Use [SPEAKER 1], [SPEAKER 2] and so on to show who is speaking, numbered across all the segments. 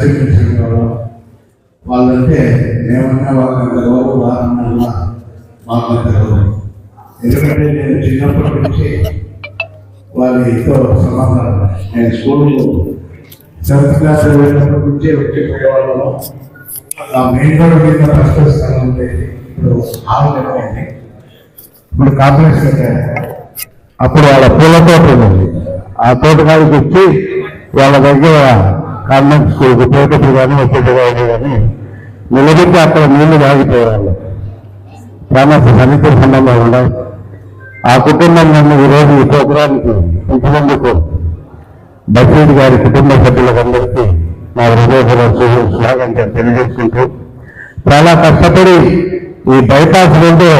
[SPEAKER 1] కలిసి వాళ్ళంటే మేమన్నా వాళ్ళంత గౌరవం వాళ్ళన్నా మాకంత గౌరవం ఎందుకంటే నేను చిన్నప్పటి నుంచి వాళ్ళతో సమాధానం. నేను స్కూల్లో సెవెంత్ క్లాస్ వెళ్ళినప్పటి నుంచే వచ్చిపోయేవాళ్ళము ఆ మెయిన్ రోడ్ మీద ఫస్ట్ స్థలం ఉండేది ఇప్పుడు హాల్ అయిపోయింది ఇప్పుడు కాంప్లెక్స్ కట్టారు. అప్పుడు వాళ్ళ పూల తోట ఉంది. ఆ తోటకాడికి వచ్చి వాళ్ళ దగ్గర కాన్వెంట్ స్కూల్కి పోయేటప్పుడు కానీ వచ్చేటప్పుడు కానీ నిలబెట్టి అక్కడ నీళ్ళు తాగిపోయేవాళ్ళు చాలా సన్నిహిత సంబంధాలు ఉన్నాయి ఆ కుటుంబం నన్ను ఈరోజు ఈ ప్రోగ్రాంకి పిలిచినందుకు బసీద్ గారి కుటుంబ సభ్యులందరికీ నా హృదయపూర్వక స్వాగతం తెలియజేసుకుంటూ చాలా కష్టపడి ఈ బైపాస్ ఉంటే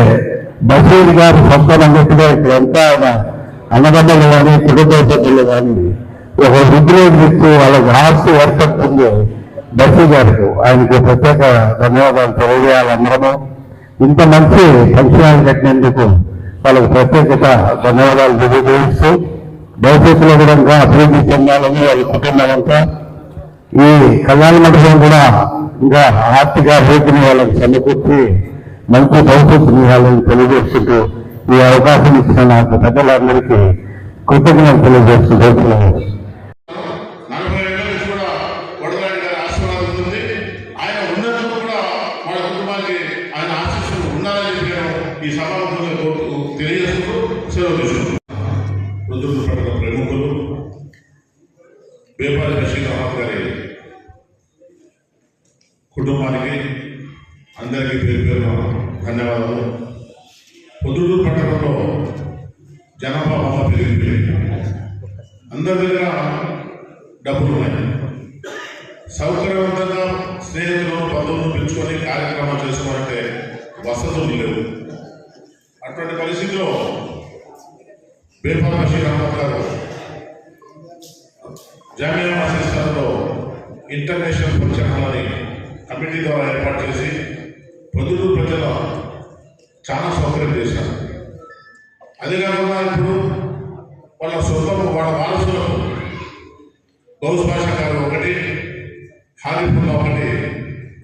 [SPEAKER 1] బషీర్ గారు సొంత నందుకునే ఇక్కడ ఎంత ఆయన అన్నదమ్ములు కానీ కుటుంబ సభ్యులు కానీ ఒక ఉద్యోగం ఇస్తూ వాళ్ళకి ఆస్తి ఏర్పడుతుంది బషీర్ గారికి ఆయనకు ప్రత్యేక ధన్యవాదాలు తెలియజేయాలందరము ఇంత మంచి ఫంక్షన్ కట్టినందుకు వాళ్ళకి ప్రత్యేకత ధన్యవాదాలు తెలియజేస్తూ భవిష్యత్తులో కూడా ఇంకా అభివృద్ధి చెందాలని వాళ్ళ కుటుంబాలంతా ఈ కళ్యాణ మండపం కూడా ఇంకా ఆర్థిక అభివృద్ధిని వాళ్ళకి సమకూర్చి మంచి భవిష్యత్తు వాళ్ళని తెలియజేస్తుంటూ ఈ అవకాశం ఇచ్చిన నాకు పెద్దలందరికీ కృతజ్ఞతలు తెలియజేస్తున్నాను
[SPEAKER 2] కుటుంబానికి అందరికీ పేరు పేరు ధన్యవాదాలు. పొద్దుడు పట్టణంలో జనాభా బాగా పెరిగిపోయింది అందరి దగ్గర డబ్బులు ఉన్నాయి. సౌకర్యవంతంగా స్నేహితులు పదవులు పిలుచుకొని కార్యక్రమాలు చేసుకోవాలంటే వసతులు లేవు. అటువంటి పరిస్థితిలో బేపాల శ్రీరామ గారు జామియా మసీదులో ఇంటర్నేషనల్ ఫంక్షన్ కమిటీ ద్వారా ఏర్పాటు చేసి పొద్దుడు ప్రజల చాలా సౌకర్యం చేశారు. అదే కాకుండా ఇప్పుడు వాళ్ళ సొంతం వాళ్ళ వారసులకు గౌస్ భాష గారు ఒకటి హాలిపుల్లో ఒకటి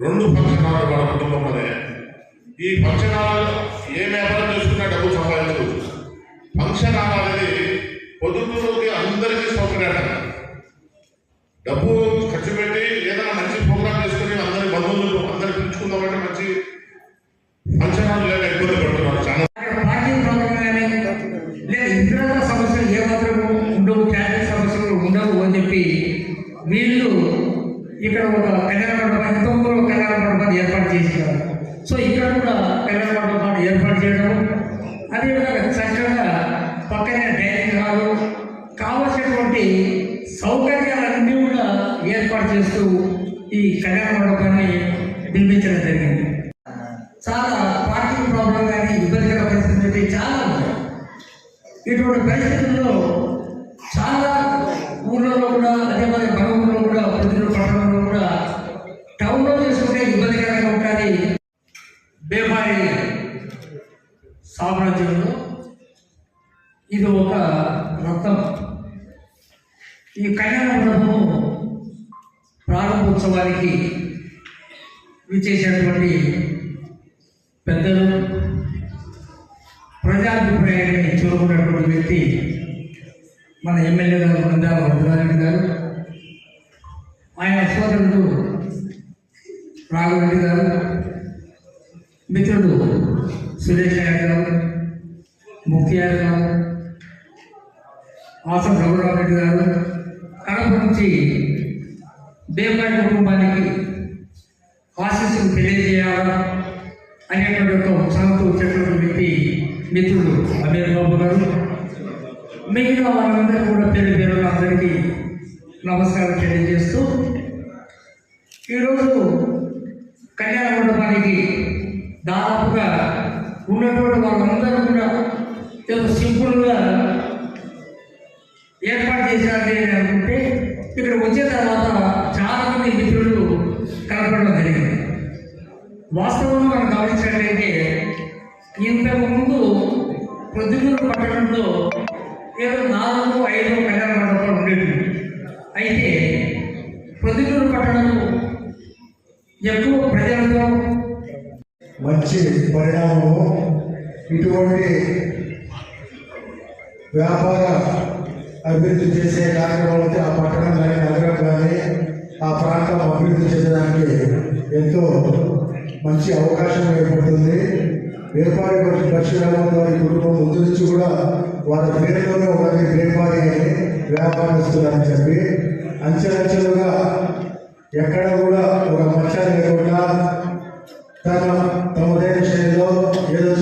[SPEAKER 2] రెండు ఫంక్షన్ హాల్ వాళ్ళ కుటుంబంలోనే ఈ ఫంక్షన్ ఏ వ్యాపారం చేసుకున్నా డబ్బు సంపాదించుకోవచ్చు ఫంక్షన్ హాల్ అనేది పొద్దుటూరుకి అందరికీ సౌకర్యాలు. డబ్బు ఖర్చు పెట్టి ఏదైనా మంచి ప్రోగ్రామ్ బంధువులు అందరు పిలుచుకుందామంటే మంచి అంచనాలు హాల్ లేక ఇబ్బంది పడుతున్నారు చాలా.
[SPEAKER 3] పార్కింగ్ ప్రాబ్లం కానీ లేదా ఉండవు ట్రాఫిక్ సమస్యలు ఉండవు అని చెప్పి వీళ్ళు ఇక్కడ ఒక కళ్యాణ మండపం ఇంతకుముందు కళ్యాణ మండపాన్ని ఏర్పాటు చేసినారు సో ఇక్కడ కూడా కళ్యాణ మండపాన్ని ఏర్పాటు చేయడం అదేవిధంగా చక్కగా పక్కనే డైనింగ్ హాలు కావలసినటువంటి సౌకర్యాలన్నీ కూడా ఏర్పాటు చేస్తూ ఈ కళ్యాణ మండపాన్ని నిర్మించడం జరిగింది. చాలా పార్కింగ్ ప్రాబ్లం కానీ ఇబ్బందికర పరిస్థితులు అయితే చాలా ఉన్నాయి. ఇటువంటి పరిస్థితుల్లో చాలా ఊళ్ళలో కూడా అదే మరి మన కూడా ప్రజలు పట్టణంలో కూడా టౌన్లో చేసుకుంటే ఇబ్బందికరంగా ఉంటుంది. బేపారి సామ్రాజ్యంలో ఇది ఒక రత్నం ఈ కళ్యాణ మండపము ప్రారంభోత్సవానికి విచ్చేసినటువంటి పెద్దలు ప్రజాభిప్రాయాన్ని చూరుకున్నటువంటి వ్యక్తి మన ఎమ్మెల్యే గారు బృందా వరదరాజు గారు ఆయన సోదరుడు రాఘవరెడ్డి గారు మిత్రుడు సురేష్ నాయుడు గారు ముక్తియార్ గారు ఆసం రఘురామరెడ్డి గారు కడప నుంచి దేవరాయ కుటుంబానికి ఆశీస్సులు తెలియజేయాలా అనేటువంటి ఒక ఉత్సాహంతో వచ్చేటువంటి వ్యక్తి మిత్రుడు అమీర్ బాబు గారు. మిగతా వారందరూ కూడా పేరు పేరు అందరికీ నమస్కారం తెలియజేస్తూ ఈరోజు కళ్యాణ మండపానికి దాదాపుగా ఉన్నటువంటి వాళ్ళందరూ కూడా ఏదో సింపుల్గా ఏర్పాటు చేశారు అనుకుంటే ఇక్కడ వచ్చిన తర్వాత చాలా కనపడడం జరిగింది. వాస్తవంగా మనం గమనించినట్లయితే ఇంతకు ముందు ప్రొద్దుటూరు పట్టణంలో ఏదో నాలుగు ఐదు కళ్యాణ మండపాలు ఉండేవి. అయితే ప్రొద్దుటూరు పట్టణంలో ఎక్కువ ప్రజలతో
[SPEAKER 4] మంచి పరిణామము ఇటువంటి వ్యాపార అభివృద్ధి చేసే కార్యక్రమాలతో ఆ పట్టణం కానీ నగరం కానీ ఆ ప్రాంతం అభివృద్ధి చెందడానికి ఎంతో మంచి అవకాశం ఏర్పడుతుంది. వేపారి పరశురామం వారి కుటుంబం ముందు నుంచి కూడా వారి పేరులోనే ఉన్నది వేపారి అని వ్యాపారస్తులు చెప్పి అంచెలంచెలుగా ఎక్కడ కూడా ఒక మచ్చ లేకుండా తన తమదైన శైలిలో ఏదో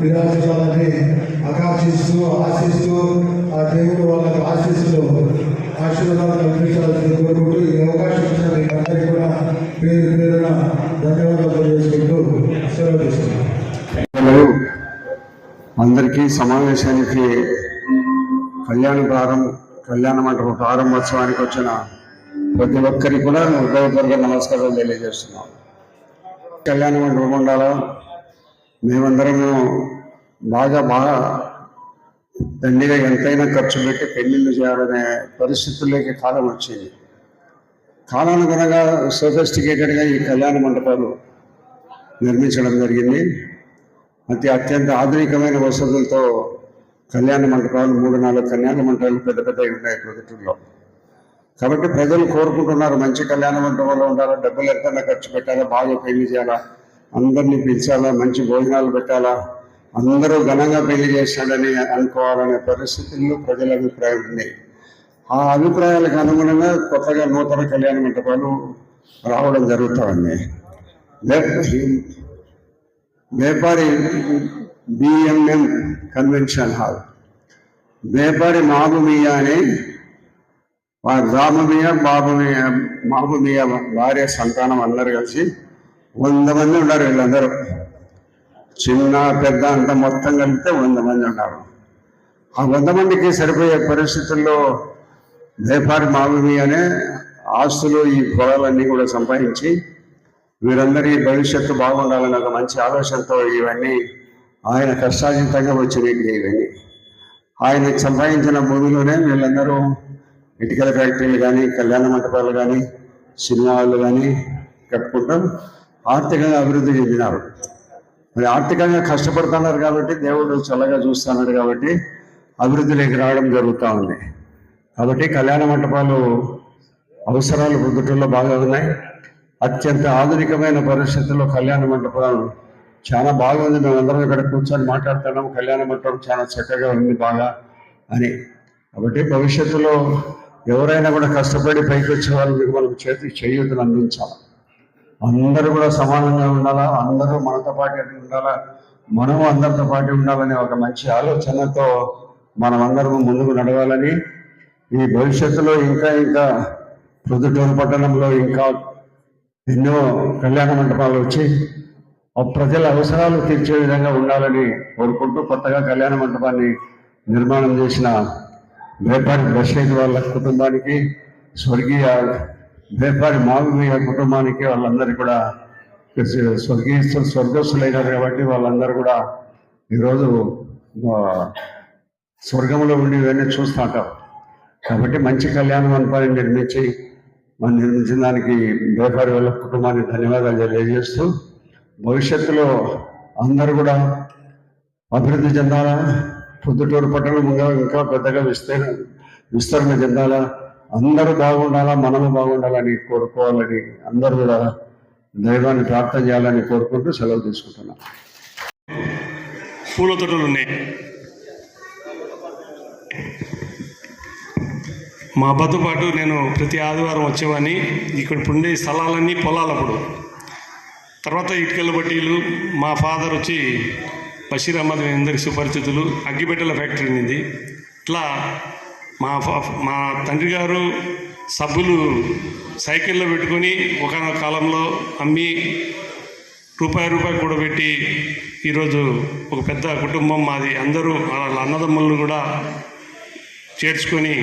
[SPEAKER 4] విరాజించాలని ఆకాంక్షిస్తూ ఆశిస్తూ ఆ దేవుడు వాళ్ళకు ఆశిస్తూ ఆశీర్వాదాలు కల్పించాల్సింది కోరుకుంటూ ఈ అవకాశం ఇచ్చిన మీ అందరికీ కూడా పేరు పేరున ధన్యవాదాలు తెలియజేసుకుంటూ సెలవు తీసుకుంటాం
[SPEAKER 5] అందరికీ సమావేశానికి కళ్యాణ ప్రారంభ కళ్యాణ మండపం ప్రారంభోత్సవానికి వచ్చిన ప్రతి ఒక్కరికి కూడా హృదయపూర్వక నమస్కారాలు తెలియజేస్తున్నాం. కళ్యాణ మండపం ఉండాలా మేమందరము బాగా బాగా దండిగా ఎంతైనా ఖర్చు పెట్టి పెళ్ళిళ్ళు చేయాలనే పరిస్థితుల్లోకి కాలం వచ్చింది. కాలానుగుణంగా సోఫెస్టికేటెడ్గా ఈ కళ్యాణ మండపాలు నిర్మించడం జరిగింది. అతి అత్యంత ఆధునికమైన వసతులతో కళ్యాణ మండపాలు మూడు నాలుగు కళ్యాణ మండపాలు పెద్ద పెద్దవి ఉన్నాయి ప్రొజెక్టుల్లో కాబట్టి ప్రజలు కోరుకుంటున్నారు మంచి కళ్యాణ మండపంలో ఉండాలా డబ్బులు ఎంతైనా ఖర్చు పెట్టాలా బాగా పెళ్ళి చేయాలా అందరినీ పిలిచాలా? మంచి భోజనాలు పెట్టాలా? అందరూ ఘనంగా పెళ్ళి చేశాడని అనుకోవాలనే పరిస్థితుల్లో ప్రజల అభిప్రాయం ఉంది. ఆ అభిప్రాయాలకు అనుగుణంగా కొత్తగా నూతన కళ్యాణ మంటపాలు రావడం జరుగుతుంది. వేపారి బిఎంఎం కన్వెన్షన్ హాల్. వేపారి మాబుమియా అని వారి రామమియ బాబుమియ మాబుమియ భార్య సంతానం అందరు కలిసి వంద మంది ఉన్నారు వీళ్ళందరూ. చిన్న పెద్ద అంత మొత్తం కలిపితే వంద మంది ఉన్నారు. ఆ వంద మందికి సరిపోయే పరిస్థితుల్లో వేపారు మామూలు అనే ఆస్తులు ఈ పొలాలన్నీ కూడా సంపాదించి వీరందరి భవిష్యత్తు బాగుండాలని ఒక మంచి ఆలోచనతో ఇవన్నీ ఆయన కష్టార్జితంగా వచ్చినవి ఇవన్నీ ఆయన సంపాదించిన భూమిలోనే వీళ్ళందరూ ఇటుకల ఫ్యాక్టరీలు కానీ కళ్యాణ మంటపాలు కానీ సినిమా హాళ్ళు కానీ కట్టుకుంటాం ఆర్థికంగా అభివృద్ధి చెందినారు. మరి ఆర్థికంగా కష్టపడుతున్నారు కాబట్టి దేవుడు చల్లగా చూస్తున్నాడు కాబట్టి అభివృద్ధిలోకి రావడం జరుగుతూ ఉంది. కాబట్టి కళ్యాణ మంటపాలు అవసరాలు పొద్దుటల్లో బాగా ఉన్నాయి. అత్యంత ఆధునికమైన పరిస్థితుల్లో కళ్యాణ మంటపాలు చాలా బాగుంది మేమందరం ఇక్కడ కూర్చొని మాట్లాడుతున్నాం. కళ్యాణ మంటపం చాలా చక్కగా ఉంది బాగా అని. కాబట్టి భవిష్యత్తులో ఎవరైనా కూడా కష్టపడి పైకి వచ్చే మీకు మనం చేతి చేయూతను అందించాలి అందరూ కూడా సమానంగా ఉండాలా? అందరూ మనతో పాటు ఉండాలా? మనం అందరితో పాటు ఉండాలనే ఒక మంచి ఆలోచనతో మనం అందరం ముందుకు నడవాలని ఈ భవిష్యత్తులో ఇంకా ఇంకా ప్రొద్దుటూరు పట్టణంలో ఇంకా ఎన్నో కళ్యాణ మండపాలు వచ్చి ప్రజల అవసరాలు తీర్చే విధంగా ఉండాలని కోరుకుంటూ కొత్తగా కళ్యాణ మండపాన్ని నిర్మాణం చేసిన వ్యాపారి బషీర్ వాళ్ళ కుటుంబానికి స్వర్గీయ వ్యాపారి మామయ్య కుటుంబానికి వాళ్ళందరికీ కూడా స్వర్గీయ స్వర్గస్థులైనారు కాబట్టి వాళ్ళందరూ కూడా ఈరోజు స్వర్గంలో ఉండి ఇవన్నీ చూస్తూ ఉంటారు కాబట్టి మంచి కళ్యాణ మండపాన్ని నిర్మించి మనం నిర్మించిన దానికి వేపారి వాళ్ళ కుటుంబానికి ధన్యవాదాలు తెలియజేస్తూ భవిష్యత్తులో అందరూ కూడా అభివృద్ధి చెందాలా? పొద్దుటూరు పట్టణం ఇంకా ఇంకా పెద్దగా విస్తీర్ణ విస్తరణ చెందాలా? అందరూ బాగుండాలా మనము బాగుండాలని కోరుకోవాలని అందరూ కూడా దైవాన్ని ప్రార్థన చేయాలని కోరుకుంటూ సెలవు తీసుకుంటున్నాను
[SPEAKER 6] పూల తోటలు ఉన్నాయి. మా అబ్బతో పాటు నేను ప్రతి ఆదివారం వచ్చేవాడిని. ఇక్కడ ఉండే స్థలాలన్నీ పొలాలప్పుడు తర్వాత ఇటుకల బట్టీలు మా ఫాదర్ వచ్చి బషీర్ అహ్మద్ మీ అందరికి సుపరిచితులు అగ్గిపెట్టెల ఫ్యాక్టరీ ఉంది ఇట్లా మా మా తండ్రి గారు సబ్బులు సైకిల్లో పెట్టుకొని ఒకనొక కాలంలో అమ్మి రూపాయి రూపాయి కూడబెట్టి ఈరోజు ఒక పెద్ద కుటుంబం మాది. అందరూ వాళ్ళ అన్నదమ్ములను కూడా చేర్చుకొని